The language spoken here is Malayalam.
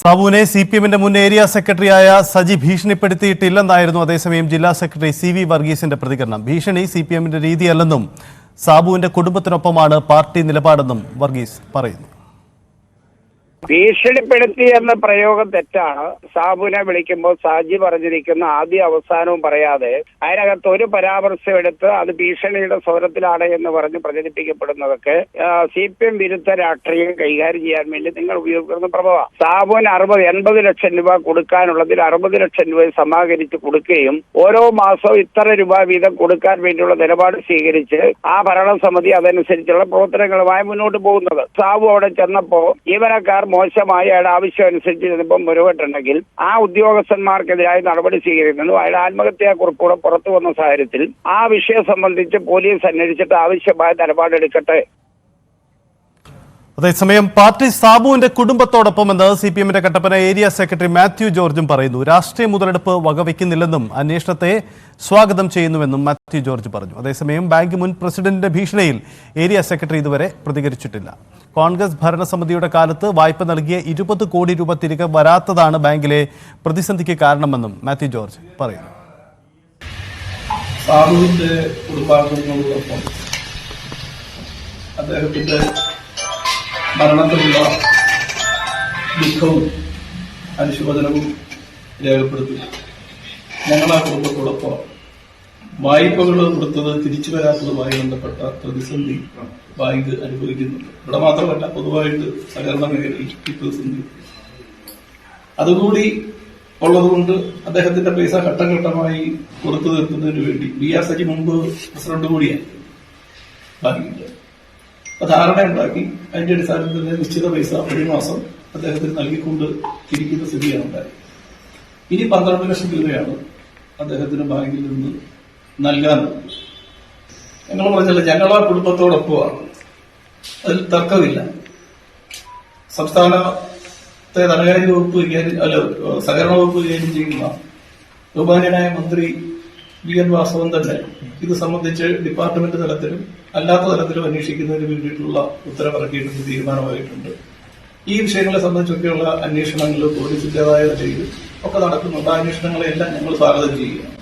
സാബുവിനെ സി പി എമ്മിന്റെ മുൻ ഏരിയ സെക്രട്ടറിയായ സജി ഭീഷണിപ്പെടുത്തിയിട്ടില്ലെന്നായിരുന്നു അതേസമയം ജില്ലാ സെക്രട്ടറി സി വി വർഗീസിന്റെ പ്രതികരണം. ഭീഷണി സി പി എമ്മിന്റെ രീതിയല്ലെന്നും സാബുവിന്റെ കുടുംബത്തിനൊപ്പമാണ് പാർട്ടി നിലപാടെന്നും വർഗീസ് പറയുന്നു. ഭീഷണിപ്പെടുത്തി എന്ന പ്രയോഗം തെറ്റാണ്. സാബുവിനെ വിളിക്കുമ്പോൾ സാജി പറഞ്ഞിരിക്കുന്ന ആദ്യ അവസാനവും പറയാതെ അതിനകത്ത് ഒരു പരാമർശം എടുത്ത് അത് ഭീഷണിയുടെ സ്വരത്തിലാണ് എന്ന് പറഞ്ഞ് പ്രചരിപ്പിക്കപ്പെടുന്നതൊക്കെ സി പി എം വിരുദ്ധ രാഷ്ട്രീയം കൈകാര്യം ചെയ്യാൻ വേണ്ടി നിങ്ങൾ ഉപയോഗിക്കുന്ന പ്രഭവ സാബുവിന് അറുപത് എൺപത് ലക്ഷം രൂപ കൊടുക്കാനുള്ളതിൽ അറുപത് ലക്ഷം രൂപ സമാഹരിച്ച് കൊടുക്കുകയും ഓരോ മാസവും ഇത്ര രൂപ വീതം കൊടുക്കാൻ വേണ്ടിയുള്ള നിലപാട് സ്വീകരിച്ച് ആ ഭരണസമിതി അതനുസരിച്ചുള്ള പ്രവർത്തനങ്ങളുമായി മുന്നോട്ട് പോകുന്നത്. സാബു അവിടെ ചെന്നപ്പോ ജീവനക്കാർ മോശമായി അയാളുടെ ആവശ്യം അനുസരിച്ച് ചെന്നപ്പോൾ മുരുകട്ടുണ്ടെങ്കിൽ ആ ഉദ്യോഗസ്ഥന്മാർക്കെതിരായി നടപടി സ്വീകരിക്കുന്നു. അയാളുടെ ആത്മഹത്യാ കുറിപ്പൂടെ പുറത്തു വന്ന സാഹചര്യത്തിൽ ആ വിഷയം സംബന്ധിച്ച് പോലീസ് അന്വേഷിച്ചിട്ട് ആവശ്യമായ നിലപാടെടുക്കട്ടെ അതേസമയം പാർട്ടി സാബുവിന്റെ കുടുംബത്തോടൊപ്പം എന്ന് സി പി എമ്മിന്റെ കട്ടപ്പന ഏരിയ സെക്രട്ടറി മാത്യു ജോർജും പറയുന്നു. രാഷ്ട്രീയ മുതലെടുപ്പ് വകവയ്ക്കുന്നില്ലെന്നും അന്വേഷണത്തെ സ്വാഗതം ചെയ്യുന്നുവെന്നും മാത്യു ജോർജ് പറഞ്ഞു. അതേസമയം ബാങ്ക് മുൻ പ്രസിഡന്റിന്റെ ഭീഷണിയിൽ ഏരിയ സെക്രട്ടറി ഇതുവരെ പ്രതികരിച്ചിട്ടില്ല. കോൺഗ്രസ് ഭരണസമിതിയുടെ കാലത്ത് വായ്പ നൽകിയ ഇരുപത് കോടി രൂപ തിരികെ വരാത്തതാണ് ബാങ്കിലെ പ്രതിസന്ധിക്ക് കാരണമെന്നും മാത്യു ജോർജ് പറയുന്നു. സാബുവിന്റെ കുടുംബാംഗങ്ങളോടൊപ്പം അദ്ദേഹത്തിന്റെ മരണത്തിലുള്ള ദുഃഖവും അനുശോചനവും രേഖപ്പെടുത്തി. ഞങ്ങൾ ആ കുടുംബത്തോടൊപ്പം വായ്പകൾ കൊടുത്തത് തിരിച്ചു വരാത്തതുമായി ബന്ധപ്പെട്ട പ്രതിസന്ധി ബാങ്ക് അനുഭവിക്കുന്നുണ്ട് ഇവിടെ മാത്രമല്ല പൊതുവായിട്ട് സഹകരണ മേഖലയിൽ ഈ പ്രതിസന്ധി. അതുകൂടി ഉള്ളതുകൊണ്ട് അദ്ദേഹത്തിന്റെ പൈസ ഘട്ടം ഘട്ടമായി കൊടുത്തു തീർക്കുന്നതിന് വേണ്ടി ബി ആർ സജി മുമ്പ് പ്രസിഡന്റ് കൂടിയാണ് ബാങ്കിന്റെ. ധാരണയുണ്ടാക്കി അതിന്റെ അടിസ്ഥാനത്തിൽ നിശ്ചിത പൈസ ഒരു മാസം അദ്ദേഹത്തിന് നൽകിക്കൊണ്ട് ഇരിക്കുന്ന സ്ഥിതിയാണ് ഉണ്ടായത്. ഇനി പന്ത്രണ്ട് ലക്ഷം രൂപയാണ് അദ്ദേഹത്തിന് ബാങ്കിൽ നിന്ന് നൽകാനുള്ളത് ഞങ്ങൾ പറഞ്ഞല്ലോ ഞങ്ങൾ ആ കുടുംബത്തോടൊപ്പമാണ്. അതിൽ തർക്കമില്ല. സംസ്ഥാനത്തെ ധനകാര്യ വകുപ്പ് അല്ല സഹകരണ വകുപ്പ് കൈകാര്യം ചെയ്യുന്ന ബഹുമാന്യനായ മന്ത്രി വി എൻ വാസവൻ തന്നെ. ഇത് സംബന്ധിച്ച് ഡിപ്പാർട്ട്മെന്റ് തലത്തിലും അല്ലാത്ത തലത്തിലും അന്വേഷിക്കുന്നതിന് വേണ്ടിയിട്ടുള്ള ഉത്തരവിറക്കിയിട്ടുണ്ട് തീരുമാനമായിട്ടുണ്ട്. ഈ വിഷയങ്ങളെ സംബന്ധിച്ചൊക്കെയുള്ള അന്വേഷണങ്ങൾ പോലീസിന്റേതായ ചെയ്ത് ഒക്കെ നടക്കുന്നുണ്ട്. അന്വേഷണങ്ങളെല്ലാം ഞങ്ങൾ സ്വാഗതം ചെയ്യുകയാണ്.